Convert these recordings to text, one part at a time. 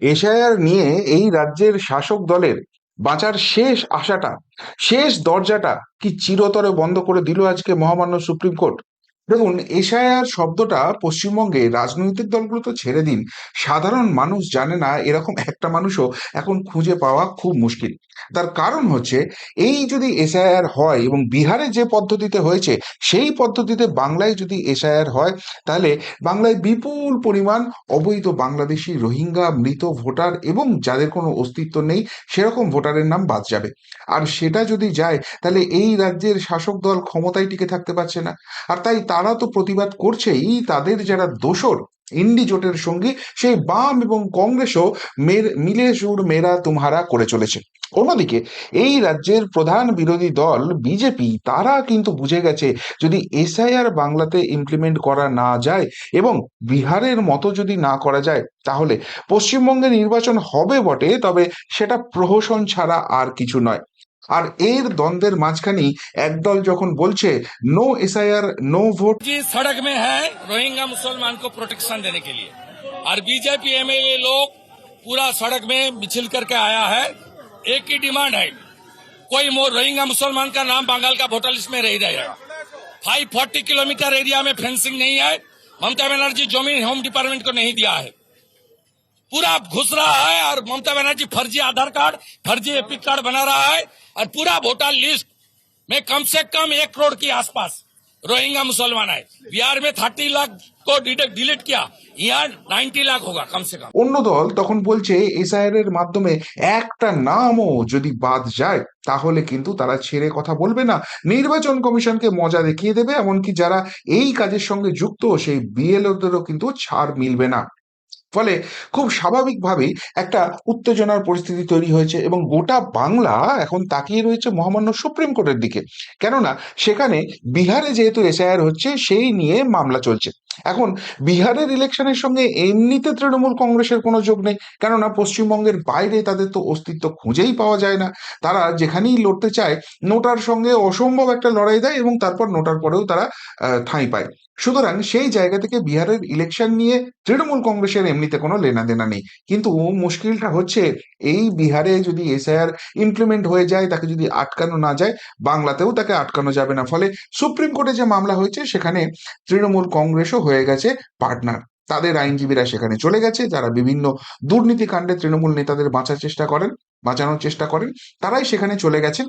এশায়ার নিয়ে এই রাজ্যের শাসক দলের বাঁচার শেষ আশাটা, শেষ দরজাটা কি চিরতরে বন্ধ করে দিল আজকে মহামান্য সুপ্রিম কোর্ট? দেখুন, এশায়ার শব্দটা পশ্চিমবঙ্গে রাজনৈতিক দলগুলো তো ছেড়ে দিন। সাধারণ মানুষ জানে না, এরকম একটা মানুষও এখন খুঁজে পাওয়া খুব মুশকিল। তার কারণ হচ্ছে, এই যদি এসআইআর হয় এবং বিহারে যে পদ্ধতিতে হয়েছে, সেই পদ্ধতিতে বাংলায় যদি এসআইআর হয়, তাহলে বাংলায় বিপুল পরিমাণ অবৈধ বাংলাদেশি রোহিঙ্গা মৃত ভোটার এবং যাদের কোনো অস্তিত্ব নেই, সেরকম ভোটারের নাম বাদ যাবে। আর সেটা যদি যায়, তাহলে এই রাজ্যের শাসক দল ক্ষমতায় টিকে থাকতে পারছে না। আর তাই তারা তো প্রতিবাদ করছেই তাদের যারা দোসর ইন্ডি জোটের সঙ্গী সেই বাম এবং কংগ্রেসও মের, মিলে সুর মেরা তুমহারা করে চলেছে। অন্যদিকে এই রাজ্যের প্রধান বিরোধী দল বিজেপি, তারা কিন্তু বুঝে গেছে যদি এসআইআর বাংলাতে ইমপ্লিমেন্ট করা না যায় এবং বিহারের মতো যদি না করা যায়, তাহলে পশ্চিমবঙ্গে নির্বাচন হবে বটে, তবে সেটা প্রহসন ছাড়া আর কিছু নয়। एक আর এর দ্বন্দ্বের মাঝখানেই একদল যখন বলছে নো এসআইআর सड़क में है रोहिंगा मुसलमान को प्रोटेक्शन देने के लिए। और बीजेपी एम एल ए लोग पूरा सड़क में मिचिल करके आया है। एक ही डिमांड है। कोई मोर रोहिंग्या मुसलमान का नाम बंगाल का वोटर इसमें में रही रहेगा फाइव फोर्टी किलोमीटर एरिया में फेंसिंग नहीं है। ममता बनर्जी ज़मीन होम डिपार्टमेंट को नहीं दिया है। पूरा घुस रहा है और ममता बनर्जी फर्जी आधार कार्ड फर्जी एपिक कार्ड बना रहा है और पूरा वोटर लिस्ट में कम से कम एक करोड़ के आसपास रोहिंग्या मुसलमान है बिहार में थर्टी लाख को डिलीट किया यहाँ नाइन्टी लाख होगा कम से कम অন্য দল তখন বলছে এসআইআর এর মাধ্যমে একটা নামও যদি বাদ যায় তাহলে কিন্তু তারা ছেড়ে কথা বলবে না নির্বাচন কমিশনকে মজা দেখিয়ে দেবে এমনকি যারা এই কাজের সঙ্গে যুক্ত সেই বিএলওদেরও কিন্তু ছাড় মিলবে না ফলে খুব স্বাভাবিকভাবেই একটা উত্তেজনার পরিস্থিতি তৈরি হয়েছে এবং গোটা বাংলা এখন তাকিয়ে রয়েছে মহামান্য সুপ্রিম কোর্টের দিকে। কেননা সেখানে বিহারে যেহেতু এসআইআর হচ্ছে, সেই নিয়ে মামলা চলছে। এখন বিহারের ইলেকশনের সঙ্গে এমনিতে তৃণমূল কংগ্রেসের কোনো যোগ নেই। কেননা পশ্চিমবঙ্গের বাইরে তাদের তো অস্তিত্ব খুঁজেই পাওয়া যায় না। তারা যেখানেই লড়তে চায়, নোটার সঙ্গে অসম্ভব একটা লড়াই দেয় এবং তারপর নোটার পরেও তারা ঠাঁই পায়। সুতরাং সেই জায়গা থেকে বিহারের ইলেকশন নিয়ে তৃণমূল কংগ্রেসের এমনিতে কোনো লেনা দেনা নেই। কিন্তু মুশকিলটা হচ্ছে, এই বিহারে যদি এসআইআর ইমপ্লিমেন্ট হয়ে যায়, তাকে যদি আটকানো না যায়, বাংলাতেও তাকে আটকানো যাবে না। ফলে সুপ্রিম কোর্টে যে মামলা হয়েছে, সেখানে তৃণমূল কংগ্রেসও হয়ে গেছে পার্টনার তাদের আইনজীবীরা সেখানে চলে গেছে, যারা বিভিন্ন দুর্নীতি কাণ্ডে তৃণমূল নেতাদের বাঁচার চেষ্টা করেন, বাঁচানোর চেষ্টা করেন, তারাই সেখানে চলে গেছেন।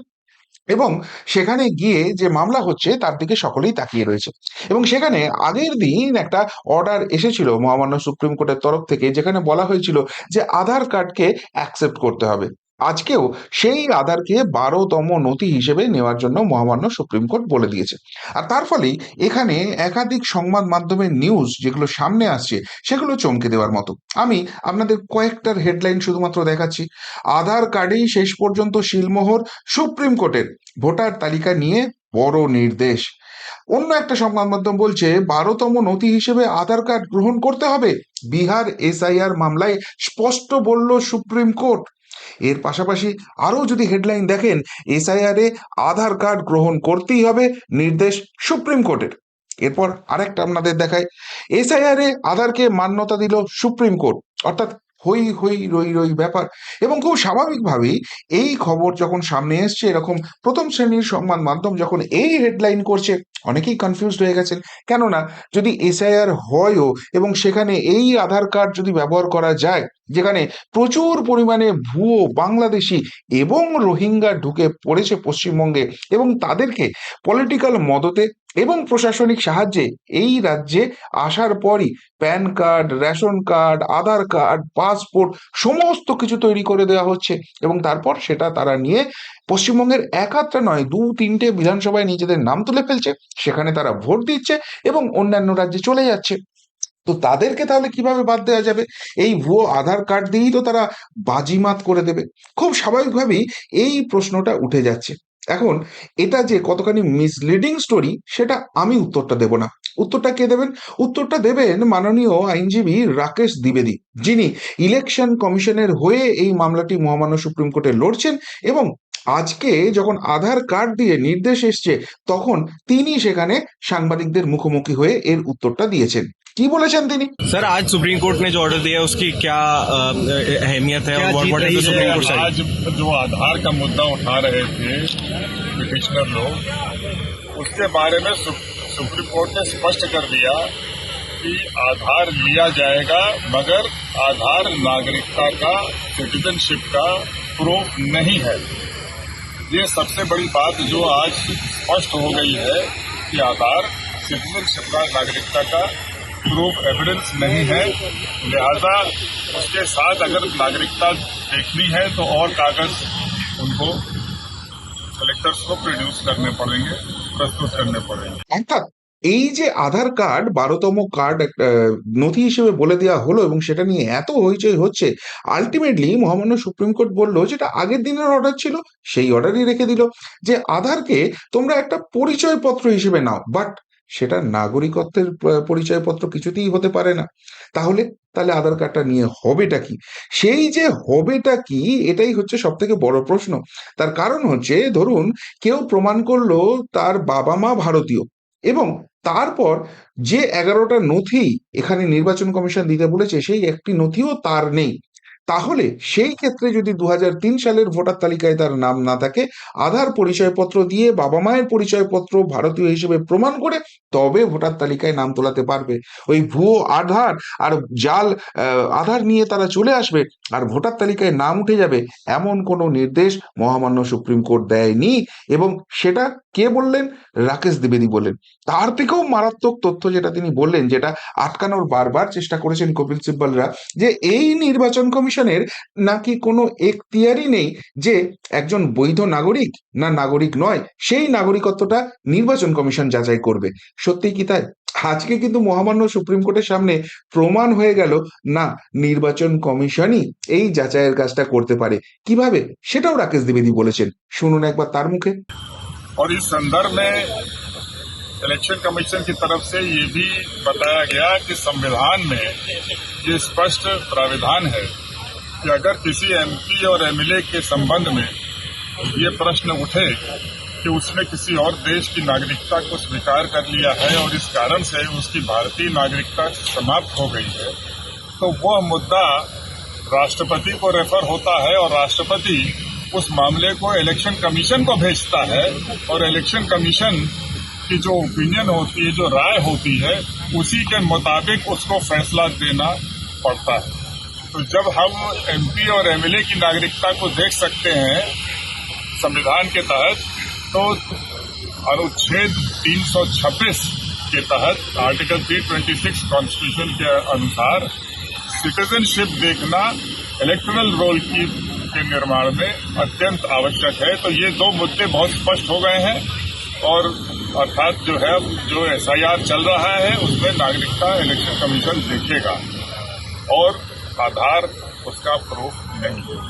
এবং সেখানে গিয়ে যে মামলা হচ্ছে, তার দিকে সকলেই তাকিয়ে রয়েছে। এবং সেখানে আগের দিন একটা অর্ডার এসেছিল মহামান্য সুপ্রিম কোর্টের তরফ থেকে, যেখানে বলা হয়েছিল যে আধার কার্ডকে অ্যাকসেপ্ট করতে হবে। আজকেও সেই আধারকে বারোতম নথি হিসেবে নেওয়ার জন্য মহামান্য সুপ্রিম কোর্ট বলে দিয়েছে। আর তার ফলেই এখানে একাধিক সংবাদ মাধ্যমের নিউজ যেগুলো সামনে আসছে, সেগুলো চমকে দেওয়ার মতো। আমি আপনাদের কয়েকটার হেডলাইন শুধুমাত্র দেখাচ্ছি। আধার কার্ডেই শেষ পর্যন্ত শিলমোহর সুপ্রিম কোর্টের ভোটার তালিকা নিয়ে বড় নির্দেশ। অন্য একটা সংবাদ মাধ্যম বলছে, বারোতম নথি হিসেবে আধার কার্ড গ্রহণ করতে হবে। বিহার এসআইআর মামলায় স্পষ্ট বলল সুপ্রিম কোর্ট। এর পাশাপাশি আরও যদি হেডলাইন দেখেন এসআইআরে আধার কার্ড গ্রহণ করতেই হবে নির্দেশ সুপ্রিম কোর্টের। এরপর আরেকটা আপনাদের দেখায় এসআইআরে আধারকে মান্যতা দিল সুপ্রিম কোর্ট, অর্থাৎ হই হই, রই রই ব্যাপার। এবং খুব স্বাভাবিকভাবেই এই খবর যখন সামনে এসছে, এরকম প্রথম শ্রেণির সংবাদ মাধ্যম যখন এই হেডলাইন করছে, অনেকেই কনফিউজড হয়ে গেছেন। কেননা, যদি এসআইআর হয়ও এবং সেখানে এই আধার কার্ড যদি ব্যবহার করা যায়, যেখানে প্রচুর পরিমাণে ভুয়ো বাংলাদেশি এবং রোহিঙ্গা ঢুকে পড়েছে পশ্চিমবঙ্গে এবং তাদেরকে পলিটিক্যাল মদতে এবং প্রশাসনিক সাহায্যে এই রাজ্যে আসার পরই PAN card, ration card, Aadhaar card, passport সমস্ত কিছু তৈরি করে দেওয়া হচ্ছে এবং তারপর সেটা তারা নিয়ে পশ্চিমবঙ্গের এক আধটা নয়, দু তিনটে বিধানসভায় নিজেদের নাম তুলে ফেলছে। সেখানে তারা ভোট দিচ্ছে এবং অন্যান্য রাজ্যে চলে যাচ্ছে। তো তাদেরকে তাহলে কীভাবে বাদ দেওয়া যাবে? এই ভুয়ো আধার কার্ড দিয়েই তো তারা বাজিমাত করে দেবে। খুব স্বাভাবিকভাবেই এই প্রশ্নটা উঠে যাচ্ছে। এখন এটা যে কতখানি মিসলিডিং স্টোরি সেটা আমি উত্তরটা দেব না। উত্তরটা কে দেবেন? উত্তরটা দেবেন মাননীয় আইনজীবী রাকেশ দ্বিবেদী, যিনি ইলেকশন কমিশনের হয়ে এই মামলাটি মহামান্য সুপ্রিম কোর্টে লড়ছেন এবং আজকে যখন আধার কার্ড দিয়ে নির্দেশ এসছে, তখন তিনি সেখানে সাংবাদিকদের মুখোমুখি হয়ে এর উত্তরটা দিয়েছেন। কি বলেছেন তিনি सर आज सुप्रीम कोर्ट ने जो ऑर्डर दिया है उसकी क्या अ, अहमियत है और what is the supreme court side आज जो आधार का मुद्दा उठा रहे थे पिटिशनर लोग उसके बारे में सु- सुप्रीम कोर्ट ने स्पष्ट कर दिया कि आधार लिया जाएगा मगर आधार नागरिकता का सिटीजनशिप का प्रूफ नहीं है ये सबसे बड़ी बात जो आज स्पष्ट हो गई है कि आधार सिटीजनशिप का नागरिकता का प्रूफ एविडेंस नहीं है लिहाजा उसके साथ अगर नागरिकता देखनी है तो और कागज उनको कलेक्टर्स को प्रोड्यूस करने पड़ेंगे प्रस्तुत करने पड़ेंगे অর্থাৎ এই যে আধার কার্ড বারোতম কার্ড নথি হিসেবে বলে দেওয়া হলো এবং সেটা নিয়ে এত হইচই হচ্ছে আলটিমেটলি মহামান্য সুপ্রিম কোর্ট বললো যেটা আগের দিনের অর্ডার ছিল সেই অর্ডারই রেখে দিল যে আধারকে তোমরা একটা পরিচয়পত্র হিসেবে নাও বাট সেটা নাগরিকত্বের পরিচয়পত্র কিছুতেই হতে পারে না। তাহলে তাহলে আধার কার্ডটা নিয়ে হবেটা কি? সেই যে হবেটা কি, এটাই হচ্ছে সব থেকে বড় প্রশ্ন। তার কারণ হচ্ছে, ধরুন, কেউ প্রমাণ করল তার বাবা মা ভারতীয় এবং তারপর যে এগারোটা নথি এখানে নির্বাচন কমিশন দিতে বলেছে, সেই একটি নথিও তার নেই। তাহলে সেই ক্ষেত্রে যদি দু হাজার তিন সালের ভোটার তালিকায় তার নাম না থাকে, আধার পরিচয়পত্র দিয়ে বাবা মায়ের পরিচয়পত্র ভারতীয় হিসেবে প্রমাণ করে তবে ভোটার তালিকায় নাম তোলাতে পারবে। ওই ভুয়ো আধার আর জাল আধার নিয়ে তারা চলে আসবে আর ভোটার তালিকায় নাম উঠে যাবে এমন কোনো নির্দেশ মহামান্য সুপ্রিম কোর্ট দেয়নি এবং সেটা কে বললেন? রাকেশ দ্বিবেদী বললেন। তার থেকেও মারাত্মক তথ্য যেটা তিনি বললেন, যেটা আটকানোর বারবার চেষ্টা করেছেন কপিল সিব্বলরা, যে এই নির্বাচন কমিশনের নাকি কোনো এখতিয়ারই নেই যে একজন বৈধ নাগরিক না নাগরিক নয় সেই নাগরিকত্বটা নির্বাচন কমিশন যাচাই করবে সত্যি কি তাই আজকে কিন্তু মহামান্য সুপ্রিম কোর্টের সামনে প্রমাণ হয়ে গেল না নির্বাচন কমিশনই এই যাচাইয়ের কাজটা করতে পারে কিভাবে সেটাও রাকেশ দ্বিবেদী বলেছেন শুনুন একবার তার মুখে और इस संदर्भ में इलेक्शन कमीशन की तरफ से ये भी बताया गया कि संविधान में ये स्पष्ट प्राविधान है कि अगर किसी एमपी और एमएलए के संबंध में ये प्रश्न उठे कि उसने किसी और देश की नागरिकता को स्वीकार कर लिया है और इस कारण से उसकी भारतीय नागरिकता समाप्त हो गई है तो वह मुद्दा राष्ट्रपति को रेफर होता है और राष्ट्रपति उस मामले को इलेक्शन कमीशन को भेजता है और इलेक्शन कमीशन की जो ओपिनियन होती है, जो राय होती है, उसी के मुताबिक उसको फैसला देना पड़ता है। तो जब हम एमपी और एमएलए की नागरिकता को देख सकते हैं, संविधान के तहत तो अनुच्छेद 326 के तहत आर्टिकल 326 कॉन्स्टिट्यूशन के अनुसार सिटीजनशिप देखना इलेक्टोरल रोल की, के निर्माण में अत्यंत आवश्यक है। तो ये दो मुद्दे बहुत स्पष्ट हो गए हैं और अर्थात जो है, जो एसआईआर चल रहा है, उसमें नागरिकता इलेक्शन कमीशन देखेगा। और आधार उसका प्रूफ नहीं है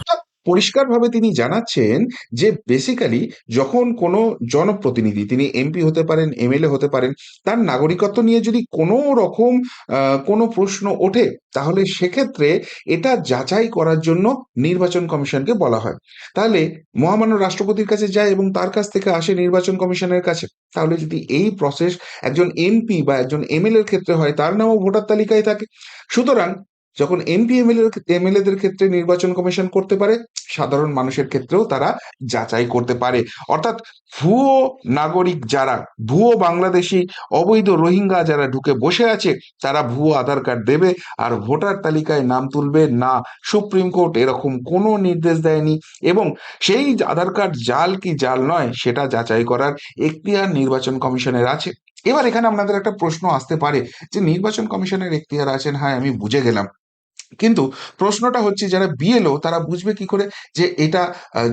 পরিষ্কারভাবে তিনি জানাচ্ছেন যে বেসিক্যালি যখন কোনো জনপ্রতিনিধি তিনি এমপি হতে পারেন এমএলএ হতে পারেন তার নাগরিকত্ব নিয়ে যদি কোনো রকম আহ, কোনো প্রশ্ন ওঠে তাহলে সেক্ষেত্রে এটা যাচাই করার জন্য নির্বাচন কমিশনকে বলা হয় তাহলে মহামান্য রাষ্ট্রপতির কাছে যায় এবং তার কাছ থেকে আসে নির্বাচন কমিশনের কাছে তাহলে যদি এই প্রসেস একজন এমপি বা একজন এমএলএ এর ক্ষেত্রে হয় তার নামও ভোটার তালিকায় থাকে সুতরাং যখন এমপি এমএলএ এমএলএ দের ক্ষেত্রে নির্বাচন কমিশন করতে পারে, সাধারণ মানুষের ক্ষেত্রেও তারা যাচাই করতে পারে। অর্থাৎ ভুয়ো নাগরিক যারা, ভুয়ো বাংলাদেশি অবৈধ রোহিঙ্গা যারা ঢুকে বসে আছে, তারা ভুয়ো আধার কার্ড দেবে আর ভোটার তালিকায় নাম তুলবে, না, সুপ্রিম কোর্ট এরকম কোনো নির্দেশ দেয়নি এবং সেই আধার কার্ড জাল কি জাল নয়, সেটা যাচাই করার এখতিয়ার নির্বাচন কমিশনের আছে। এবার এখানে আপনাদের একটা প্রশ্ন আসতে পারে যে, নির্বাচন কমিশনের এখতিয়ার আছেন হ্যাঁ আমি বুঝে গেলাম। কিন্তু প্রশ্নটা হচ্ছে যারা বিএলও তারা বুঝবে কি করে যে এটা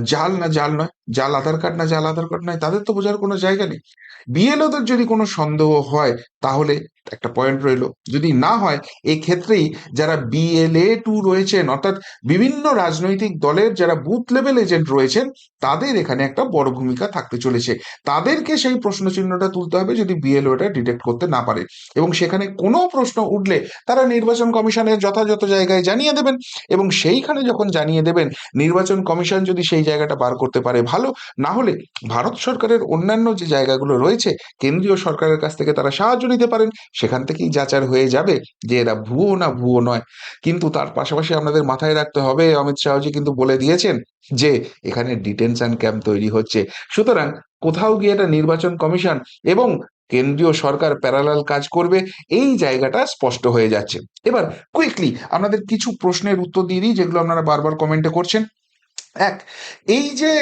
জাল না জাল নয়, জাল আধার কার্ড না জাল আধার কার্ড নয়, তাদের তো বোঝার কোনো জায়গা নেই। বিএলওদের যদি কোনো সন্দেহ হয়, তাহলে একটা পয়েন্ট রইল। যদি না হয় এই ক্ষেত্রেই যারা বিএলএ টু রয়েছেন, অর্থাৎ বিভিন্ন রাজনৈতিক দলের যারা বুথ লেভেল এজেন্ট রয়েছেন, তাদের এখানে একটা বড় ভূমিকা থাকতে চলেছে। তাদেরকে সেই প্রশ্ন চিহ্নটা তুলতে হবে যদি বিএলও এটা ডিটেক্ট করতে না পারে। এবং সেখানে কোনো প্রশ্ন উঠলে তারা নির্বাচন কমিশনের যথাযথ জায়গায় জানিয়ে দেবেন এবং সেইখানে যখন জানিয়ে দেবেন, নির্বাচন কমিশন যদি সেই জায়গাটা বার করতে পারে ভালো, না হলে ভারত সরকারের অন্যান্য যে জায়গাগুলো রয়েছে, কেন্দ্রীয় সরকারের কাছ থেকে তারা সাহায্য নিতে পারেন। সেখান থেকেই যাচার হয়ে যাবে, যে এরা ভুয়ো না ভুয়ো নয়। কিন্তু তার পাশাপাশি আপনাদের মাথায় রাখতে হবে, অমিত শাহজি কিন্তু বলে দিয়েছেন যে, এখানে ডিটেনশন ক্যাম্প তৈরি হচ্ছে। সুতরাং কোথাও গিয়ে এটা নির্বাচন কমিশন এবং কেন্দ্রীয় সরকার প্যারালাল কাজ করবে, এই জায়গাটা স্পষ্ট হয়ে যাচ্ছে। এবার কুইকলি আপনাদের কিছু প্রশ্নের উত্তর দিয়ে দিই, যেগুলো আপনারা বারবার কমেন্টে করছেন। এক, এই যে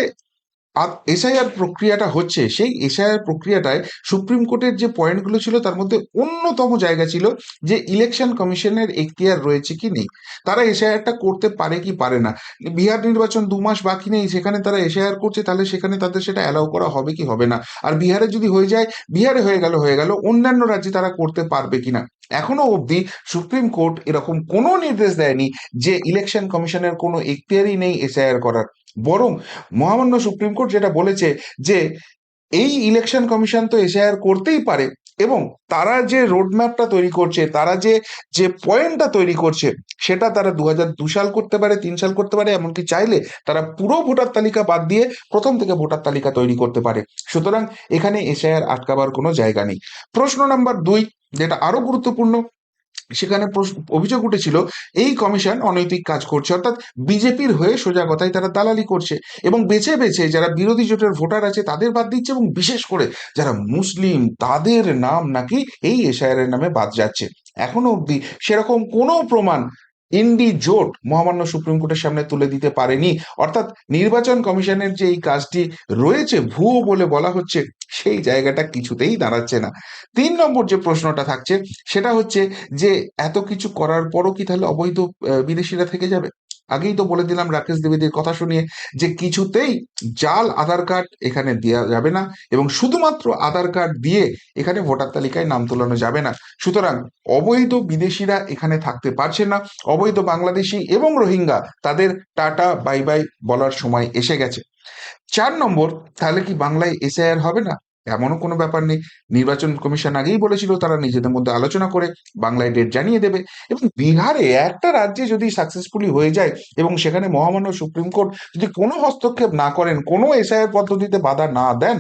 এসআইআর প্রক্রিয়াটা হচ্ছে, সেই এসআইআর প্রক্রিয়াটায় সুপ্রিম কোর্টের যে পয়েন্টগুলো ছিল, তার মধ্যে অন্যতম জায়গা ছিল যে ইলেকশন কমিশনের এখতিয়ার রয়েছে কি নেই। তারা এসআইআরটা করতে পারে কি পারে না। বিহার নির্বাচন দু মাস বাকি নেই, সেখানে তারা এসআইআর করছে, তাহলে সেখানে তাদের সেটা অ্যালাউ করা হবে কি হবে না? আর বিহারে যদি হয়ে যায়, বিহারে হয়ে গেল হয়ে গেল, অন্যান্য রাজ্যে তারা করতে পারবে কিনা এখনও অবধি সুপ্রিম কোর্ট এরকম কোনো নির্দেশ দেয়নি যে ইলেকশন কমিশনের কোনো এখতিয়ারই নেই এসআইআর করার। বরং মহামান্য সুপ্রিম কোর্ট যেটা বলেছে যে এই ইলেকশন কমিশন তো এসআইআর করতেই পারে এবং তারা যে রোডম্যাপটা তৈরি করছে, তারা যে যে পয়েন্টটা তৈরি করছে, সেটা তারা দু হাজার দু সাল করতে পারে, তিন সাল করতে পারে, এমনকি চাইলে তারা পুরো ভোটার তালিকা বাদ দিয়ে প্রথম থেকে ভোটার তালিকা তৈরি করতে পারে। সুতরাং এখানে এসআইআর আটকাবার কোনো জায়গা নেই। প্রশ্ন নাম্বার দুই, যেটা আরও গুরুত্বপূর্ণ সেখানে অভিযোগ উঠেছিল, এই কমিশন অনৈতিক কাজ করছে, অর্থাৎ বিজেপির হয়ে সোজা কথায় তারা দালালি করছে এবং বেছে বেছে যারা বিরোধী জোটের ভোটার আছে তাদের বাদ দিচ্ছে এবং বিশেষ করে যারা মুসলিম তাদের নাম নাকি এই এসআইআর নামে বাদ যাচ্ছে। এখনও অবধি সেরকম কোনো প্রমাণ ইন্ডি জোট মহামান্য সুপ্রিম কোর্টের সামনে তুলে দিতে পারেনি। অর্থাৎ নির্বাচন কমিশনের যে এই কাজটি রয়েছে, ভুয়ো বলে বলা হচ্ছে সেই জায়গাটা কিছুতেই দাঁড়াচ্ছে না। তিন নম্বর যে প্রশ্নটা থাকছে, সেটা হচ্ছে যে, এত কিছু করার পরও কি তাহলে অবৈধ বিদেশিরা থেকে যাবে? আগেই তো বলে দিলাম রাকেশ দ্বিবেদীর কথা শুনিয়ে যে, কিছুতেই জাল, আধার কার্ড এখানে দেওয়া যাবে না এবং শুধুমাত্র আধার কার্ড দিয়ে এখানে ভোটার তালিকায় নাম তোলানো যাবে না। সুতরাং অবৈধ বিদেশিরা এখানে থাকতে পারছে না। অবৈধ বাংলাদেশি এবং রোহিঙ্গা তাদের টাটা, বাই বাই বলার সময় এসে গেছে। চার নম্বর, তাহলে কি বাংলায় এসআইআর হবে না? এমনও কোনো ব্যাপার নেই। নির্বাচন কমিশন আগেই বলেছিল তারা নিজেদের মধ্যে আলোচনা করে বাংলায় ডেট জানিয়ে দেবে। এবং বিহারে একটা রাজ্যে যদি সাকসেসফুলি হয়ে যায় এবং সেখানে মহামান্য সুপ্রিম কোর্ট যদি কোনো হস্তক্ষেপ না করেন, কোনো এসআইআর পদ্ধতিতে বাধা না দেন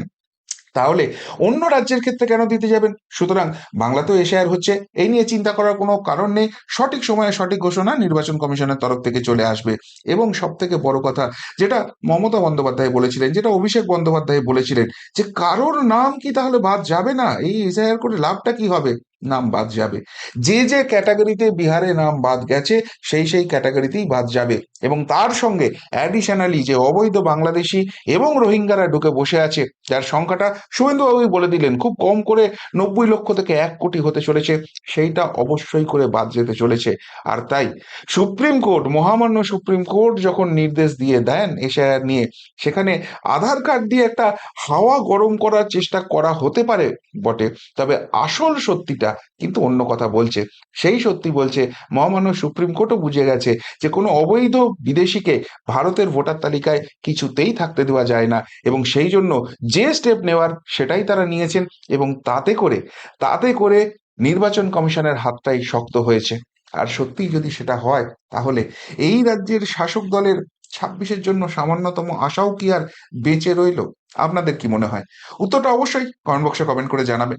তাহলে অন্য রাজ্যের ক্ষেত্রে কেন দিতে যাবেন? সুতরাং বাংলাতেও এশিয়ার হচ্ছে। এই নিয়ে চিন্তা করার কোনো কারণ নেই। সঠিক সময়ে সঠিক ঘোষণা নির্বাচন কমিশনের তরফ থেকে চলে আসবে। এবং সব থেকে বড় কথা, যেটা মমতা বন্দ্যোপাধ্যায় বলেছিলেন, যেটা অভিষেক বন্দ্যোপাধ্যায় বলেছিলেন যে, কারোর নাম কি তাহলে বাদ যাবে না? এই এসআইআর করে লাভটা কি হবে? নাম বাদ যাবে। যে যে ক্যাটাগরিতে বিহারে নাম বাদ গেছে, সেই সেই ক্যাটাগরিতেই বাদ যাবে। এবং তার সঙ্গে অ্যাডিশনালি যে অবৈধ বাংলাদেশি এবং রোহিঙ্গারা ঢুকে বসে আছে, যার সংখ্যাটা শুভেন্দুবাবুই বলে দিলেন, খুব কম করে নব্বই লক্ষ থেকে এক কোটি হতে চলেছে, সেইটা অবশ্যই করে বাদ যেতে চলেছে। আর তাই সুপ্রিম কোর্ট, মহামান্য সুপ্রিম কোর্ট যখন নির্দেশ দিয়ে দেন এশায়ার নিয়ে, সেখানে আধার কার্ড দিয়ে একটা হাওয়া গরম করার চেষ্টা করা হতে পারে বটে, তবে আসল সত্যিটা কিন্তু অন্য কথা বলছে। সেই সত্যি বলছে, মহামান্য সুপ্রিম কোর্টও বুঝে গেছে যে কোনো অবৈধ বিদেশিকে ভারতের ভোটার তালিকায় কিছুতেই থাকতে দেওয়া যায় না এবং সেই জন্য যে স্টেপ নেওয়ার সেটাই তারা নিয়েছেন এবং তাতে করে তাতে করে নির্বাচন কমিশনের হাতটাই শক্ত হয়েছে। আর সত্যি যদি সেটা হয়, তাহলে এই রাজ্যের শাসক দলের ছাব্বিশের জন্য সামান্যতম আশাও কি আর বেঁচে রইল? আপনাদের কি মনে হয়? উত্তরটা অবশ্যই কমেন্ট বক্সে কমেন্ট করে জানাবেন।